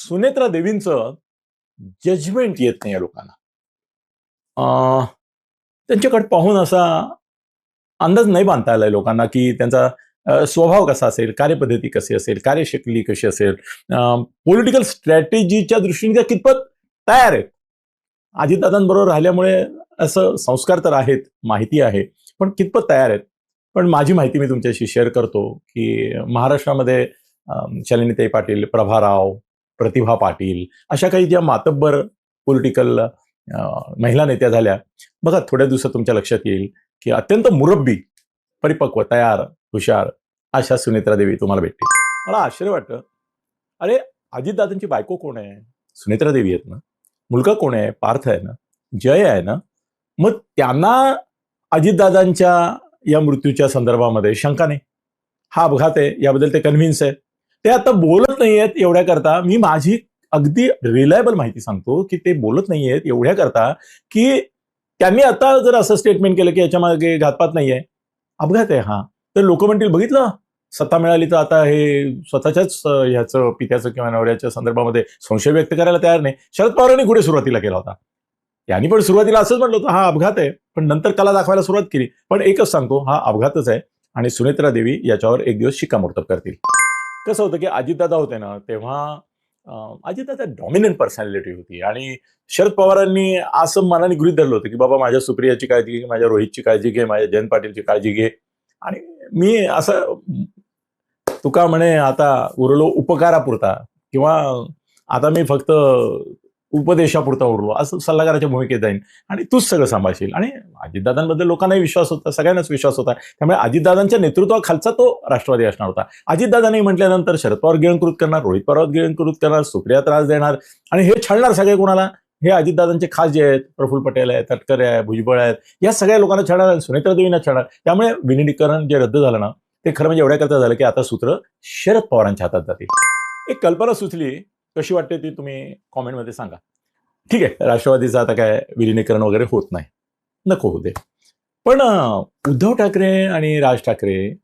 Sunetra देवींचं judgement येत नाही या लोकांना. त्यांच्याकडे पाहून असा अंदाज नाही बांधता आलाय लोकांना की त्यांचा स्वभाव कसा असेल कार्यपद्धती कशी असेल कार्यशैली कशी असेल पॉलिटिकल स्ट्रॅटेजीच्या दृष्टीने त्या कितपत तयार आहेत? अजितदादांबरोबर राहिल्यामुळे असं संस्कार तर आहेत माहिती आहे पण कितपत तयार आहेत? पण माझी माहिती मी तुमच्याशी शेअर करतो की महाराष्ट्रामध्ये शालिनीताई पाटील प्रभाराव प्रतिभा पाटील अशा काही ज्या मातब्बर पॉलिटिकल महिला नेत्या झाल्या. बघा थोड्या दिवसात तुमच्या लक्षात येईल की अत्यंत मुरब्बी परिपक्व तयार हुशार अशा सुनेत्रा देवी तुम्हाला भेटतील. मला आश्चर्य वाटतं. अरे अजितदादांची बायको कोण आहे? सुनेत्रा देवी आहेत ना. मुलगा कोण आहे? पार्थ आहे ना. जय आहे ना. मग त्यांना अजितदादांच्या या मृत्यूच्या संदर्भामध्ये शंका नाही. हा अपघात आहे. याबद्दल ते कन्व्हिन्स आहे. ते आता बोलत नाहीयेत एवढ्या करता. मी माझी अगदी रिलायबल माहिती सांगतो की ते बोलत नाहीयेत एवढ्या करता की त्यांनी आता जर असं स्टेटमेंट केलं की याच्या मागे घातपात नाहीये. अपघात आहे हा. तर लोक म्हणतील बघितलं? सत्ता मिळाली तर आता हे स्वतःच्याच ह्याचं पित्याचं किंवा नवऱ्याच्या संदर्भामध्ये संशय व्यक्त करायला तयार नाही. शरद पवारांनी कुठे सुरुवातीला केला होता. यांनी पण सुरुवातीला असंच म्हटलं होतं हा अपघात आहे. पण नंतर कला दाखवायला सुरुवात केली. पण एकच सांगतो हा अपघातच आहे आणि सुनेत्रा देवी याच्यावर एक दिवस शिक्कामोर्तब करतील. कसं होतं की अजितदादा होते ना तेव्हा अजितदादा डॉमिनंट पर्सनॅलिटी होती. आणि शरद पवारांनी असं मनाने गृहित धरलं होतं की बाबा माझ्या सुप्रियाची काळजी घे माझ्या रोहितची काळजी घे माझ्या जयंत पाटीलची काळजी घे. आणि मी असं तुका म्हणे आता उरलो उपकारापुरता किंवा आता मी फक्त उपदेशापुरता उरलो असं सल्लागाराच्या भूमिकेत जाईन. आणि तूच सगळं सांभाळशील. आणि अजितदादांबद्दल लोकांनाही विश्वास होता सगळ्यांनाच विश्वास होता. त्यामुळे अजितदादांच्या नेतृत्वाखालचा तो राष्ट्रवादी असणार होता. अजितदादांनी म्हटल्यानंतर शरद पवार गिळंकृत करणार रोहित पवार गिळंकृत करणार सुप्रिया त्रास देणार. आणि हे छळणार सगळे कोणाला? हे अजितदादांचे खास जे आहेत प्रफुल्ल पटेल आहेत तटकरे आहे भुजबळ आहेत या सगळ्या लोकांना छळणार आणि सुनेत्रा देवींना छळणार. त्यामुळे विलिनीकरण जे रद्द झालं ना ते खरं म्हणजे एवढ्या करता झालं की आता सूत्र शरद पवारांच्या हातात जातील. एक कल्पना सुचली. कशी वाटते ती तुम्ही कॉमेंटमध्ये सांगा. ठीक आहे राष्ट्रवादीचं आता काय विलिनीकरण वगैरे होत नाही. नको होऊ दे. पण उद्धव ठाकरे आणि राज ठाकरे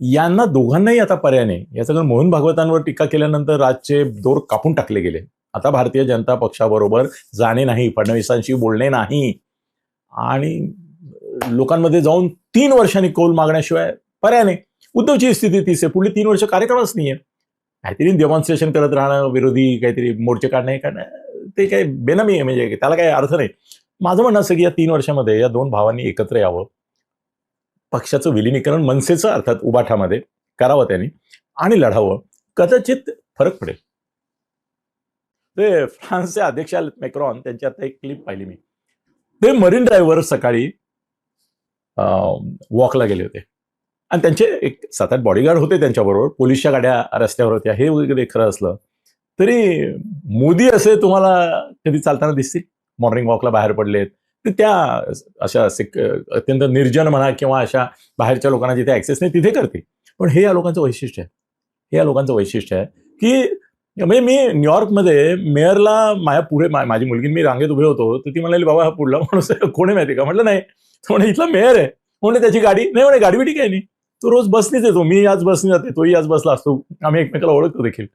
यांना दोघांनाही आता पर्याय नाही. याचं कारण मोहन भागवतांवर टीका केल्यानंतर राजचे दोर कापून टाकले गेले. आता भारतीय जनता पक्षाबरोबर जाणे नाही फडणवीसांशी बोलणे नाही. आणि लोकांमध्ये जाऊन तीन वर्षांनी कौल मागण्याशिवाय पर्याय नाही. उद्धवची स्थिती तीच आहे. पुढली तीन वर्ष कार्यकाळच नाहीये. काहीतरी डेमॉन्स्ट्रेशन करत राहणं विरोधी काहीतरी मोर्चे काढणं हे काढणं ते काही बेनामी आहे. म्हणजे त्याला काही अर्थ नाही. माझं म्हणणं असं की या तीन वर्षामध्ये या दोन भावांनी एकत्र यावं. पक्षाचं विलिनीकरण मनसेचं अर्थात उबाठामध्ये करावं त्यांनी आणि लढावं. कदाचित फरक पडेल. ते फ्रान्सचे अध्यक्ष मेक्रॉन. त्यांची आता एक क्लिप पाहिली मी. ते मरीन ड्राईव्हर सकाळी वॉकला गेले होते. आणि त्यांचे एक सात आठ बॉडीगार्ड होते त्यांच्याबरोबर. पोलिसच्या गाड्या रस्त्यावर होत्या. हे वगैरे खरं असलं तरी मोदी असे तुम्हाला कधी चालताना दिसतील? मॉर्निंग वॉकला बाहेर पडलेत. ते त्या अशा अत्यंत निर्जन म्हणा किंवा अशा बाहेरच्या लोकांना जिथे ऍक्सेस नाही तिथे करते पण हे या लोकांचं वैशिष्ट्य आहे. हे या लोकांचं वैशिष्ट्य आहे की म्हणजे मी न्यूयॉर्कमध्ये मेयरला माझ्या पुढे माझी मुलगी मी रांगेत उभे होतो तर ती म्हणाली बाबा हा पुढला माणूस कोणी माहिती का? म्हटलं नाही. तो म्हणे इथला मेयर आहे. म्हणे त्याची गाडी नाही म्हणे गाडी बिडी काही नाही. तो रोज बसनीच येतो. मी आज बसनी जाते तोही आज बसला असतो. आम्ही एकमेकाला ओळखतो देखील.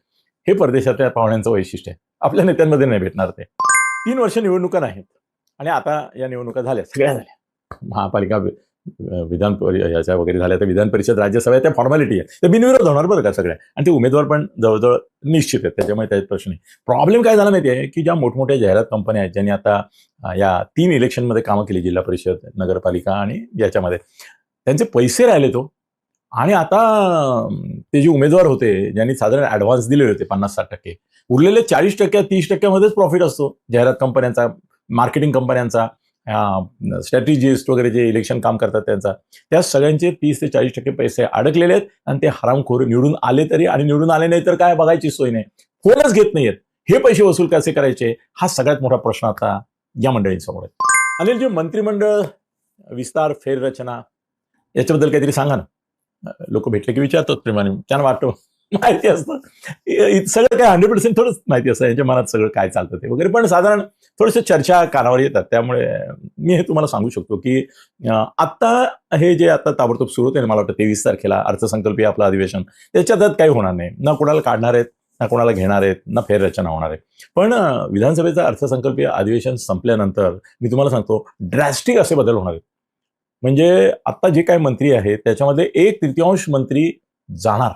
हे परदेशातल्या पाहुण्यांचं वैशिष्ट्य आहे. आपल्या नेत्यांमध्ये नाही भेटणार ते. तीन वर्ष निवडणुका नाहीत. आणि आता या निवडणुका झाल्या सगळ्या झाल्या. महापालिका विधान याच्या वगैरे झाल्या तर विधान परिषद राज्यसभा त्या फॉर्मॅलिटी आहे. ते बिनविरोध होणार बरं का सगळ्या? आणि ते उमेदवार पण जवळजवळ निश्चित आहेत. त्याच्यामुळे त्यात प्रश्न नाही. प्रॉब्लेम काय झाला माहिती आहे? की ज्या मोठमोठ्या जाहिरात कंपन्या आहेत ज्यांनी आता या तीन इलेक्शनमध्ये कामं केली जिल्हा परिषद नगरपालिका आणि याच्यामध्ये. त्यांचे पैसे राहिले तो. आणि आता ते जे उमेदवार होते ज्यांनी साधारण ॲडव्हान्स दिले होते पन्नास साठ टक्के उरलेले चाळीस टक्के तीस टक्क्यामध्येच प्रॉफिट असतो. जाहिरात कंपन्यांचा मार्केटिंग कंपन्यांचा स्ट्रॅटेजिस्ट वगैरे जे इलेक्शन काम करतात त्यांचा त्या सगळ्यांचे तीस ते चाळीस टक्के पैसे अडकलेले आहेत आणि ते हरामखोर निवडून आले तरी आणि निवडून आले नाही तर काय बघायची सोय नाही. कोणच घेत नाहीयेत. हे पैसे वसूल कसे करायचे? हा सगळ्यात मोठा प्रश्न आता या मंडळींसमोर आहे. अनिल जे मंत्रिमंडळ विस्तार फेररचना याच्याबद्दल काहीतरी सांगा ना. लोक भेटले की विचारतात प्रेमाने. त्यांना वाटतं माहिती असतं. सगळं काय हंड्रेड पर्सेंट थोडंच माहिती असतं. यांच्या मनात सगळं काय चालतं ते वगैरे. पण साधारण थोडंसं चर्चा कानावर येतात. त्यामुळे मी हे तुम्हाला सांगू शकतो की आत्ता हे जे आता ताबडतोब सुरू होते ना मला वाटतं तेवीस तारखेला अर्थसंकल्पीय आपलं अधिवेशन त्याच्यात काही होणार नाही. ना कोणाला काढणार आहेत ना कोणाला घेणार आहेत ना फेररचना होणार आहे. पण विधानसभेचं अर्थसंकल्पीय अधिवेशन संपल्यानंतर मी तुम्हाला सांगतो ड्रॅस्टिक असे बदल होणार आहेत. म्हणजे आता जे काय मंत्री आहेत त्याच्यामध्ये एक तृतीयांश मंत्री जाणार.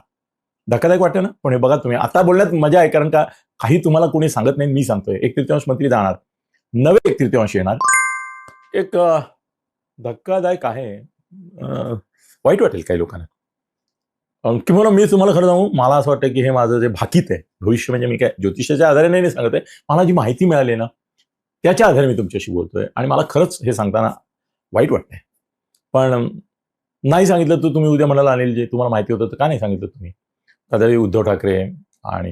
धक्कादायक वाटतं ना? पण हे बघा तुम्ही. आता बोलण्यात मजा आहे कारण का काही तुम्हाला कोणी सांगत नाही मी सांगतोय. एक तृतीयांश मंत्री जाणार. नवे एक तृतीयांश येणार. एक धक्कादायक आहे. वाईट वाटेल काही लोकांना. किंवा मी तुम्हाला खरं सांगू मला असं वाटतं की हे माझं जे भाकीत आहे भविष्य म्हणजे मी काय ज्योतिषाच्या आधारे नाही सांगत आहे मला जी माहिती मिळाली आहे ना त्याच्या आधारे मी तुमच्याशी बोलतोय. आणि मला खरंच हे सांगताना वाईट वाटतंय. पण नाही सांगितलं तर तुम्ही उद्या म्हणाला अनिल जे तुम्हाला माहिती होतं तर का नाही सांगितलं तुम्ही? कदाचित उद्धव ठाकरे आणि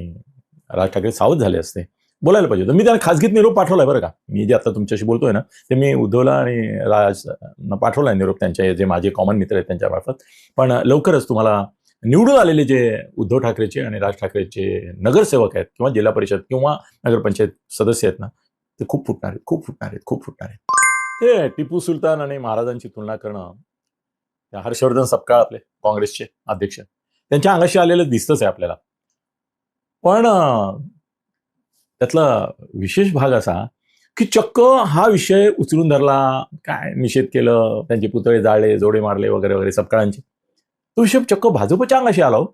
राज ठाकरे सावध झाले असते. बोलायला पाहिजे होतं. मी त्यांना खासगीत निरोप पाठवलाय बरं का. मी जे आता तुमच्याशी बोलतोय ना ते मी उद्धवला आणि राज पाठवलाय निरोप त्यांच्या जे माझे कॉमन मित्र आहेत त्यांच्या मार्फत पण लवकरच तुम्हाला निवडून आलेले जे उद्धव ठाकरेचे आणि राज ठाकरेचे नगरसेवक आहेत किंवा जिल्हा परिषद किंवा नगरपंचायत सदस्य आहेत ना ते खूप फुटणार आहेत खूप फुटणार आहेत खूप फुटणार आहेत. ते टिपू सुलतान आणि महाराजांची तुलना करणं हर्षवर्धन सपकाळ आपले काँग्रेसचे अध्यक्ष. त्यांच्या अंगाशी आलेलं दिसतच आहे आपल्याला. पण त्यातला विशेष भाग असा की चक्क हा विषय उचलून धरला काय निषेध केलं त्यांचे पुतळे जाळले जोडे मारले वगैरे वगैरे सपकाळांचे. तो विषय चक्क भाजपच्या अंगाशी आला हो.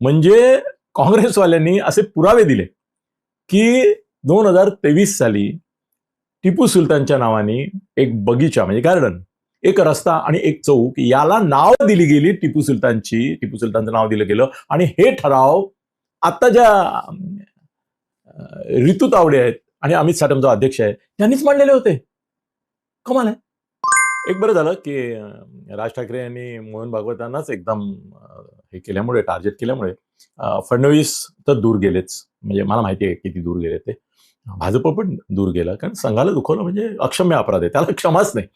म्हणजे काँग्रेसवाल्यांनी असे पुरावे दिले की दोन हजार तेवीस साली टिपू सुलतानच्या नावाने एक बगीचा म्हणजे गार्डन एक रस्ता आणि एक चौक याला नाव दिली गेली टिपू सुलतानची टिपू सुलतानचं नाव दिलं गेलं. आणि हे ठराव आता ज्या अं, रितू तावडे आहेत आणि अमित साठम जो अध्यक्ष आहे त्यांनीच मांडलेले होते. कमाल आहे. एक बरं झालं की राज ठाकरे यांनी मोहन भागवतांनाच एकदम हे केल्यामुळे टार्गेट केल्यामुळे फडणवीस तर दूर गेलेच. म्हणजे मला माहिती आहे किती दूर गेले ते. भाजप पण दूर गेला. कारण संघाला दुखवलं म्हणजे अक्षम्य अपराध आहे. त्याला क्षमाच नाही.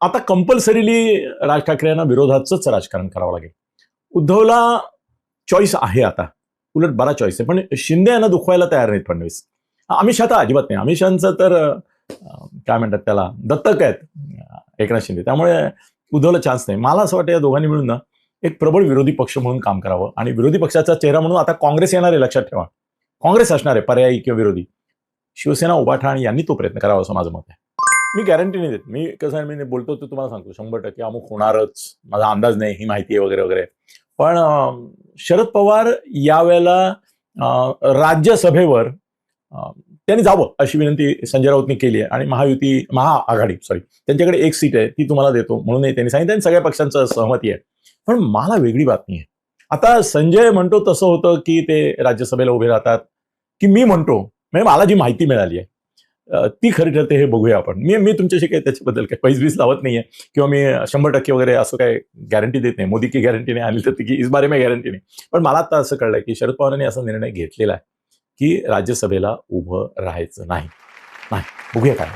आता कंपल्सरीली राज ठाकरे यांना विरोधाचंच राजकारण करावं लागेल. उद्धवला चॉईस आहे आता. उलट बरा चॉईस आहे. पण शिंदे यांना दुखवायला तयार नाहीत फडणवीस. अमित शहा तर अजिबात नाही. अमित शहाचं तर काय म्हणतात त्याला? दत्तक आहेत एकनाथ शिंदे. त्यामुळे उद्धवला चान्स नाही. मला असं वाटतं या दोघांनी मिळून ना एक प्रबळ विरोधी पक्ष म्हणून काम करावं. आणि विरोधी पक्षाचा चेहरा म्हणून आता काँग्रेस येणार आहे लक्षात ठेवा. काँग्रेस असणार आहे पर्यायी किंवा विरोधी. शिवसेना उभाठा आणि यांनी तो प्रयत्न करावा असं माझं मत आहे. मी गॅरंटी नाही देत. मी कसं आहे मी बोलतो तर तुम्हाला सांगतो. शंभर टक्के अमुक होणारच. माझा अंदाज नाही ही माहिती आहे वगैरे वगैरे. पण शरद पवार यावेळेला अं, राज्यसभेवर त्यांनी जावं अशी विनंती संजय राऊतने केली आहे. आणि महायुती महाआघाडी सॉरी त्यांच्याकडे एक सीट आहे ती तुम्हाला देतो. म्हणूनही त्यांनी सांगितलं आणि सगळ्या पक्षांचं सहमती आहे. पण मला वेगळी बातमी आहे. आता संजय म्हणतो तसं होतं की ते राज्यसभेला उभे राहतात की मी म्हणतो म्हणजे मला जी माहिती मिळाली आहे ती खरी ठरते हे बघूया आपण. मी मी तुमच्याशी काही त्याच्याबद्दल काही पैस बीस लावत नाहीये किंवा मी शंभर टक्के वगैरे असं काही गॅरंटी देत नाही. मोदी की गॅरंटी नाही आली तर ती की इस बारे में गॅरंटी नाही. पण मला आता असं कळलंय की शरद पवारांनी असा निर्णय घेतलेला आहे की राज्यसभेला उभं राहायचं नाही. नाही बघूया काय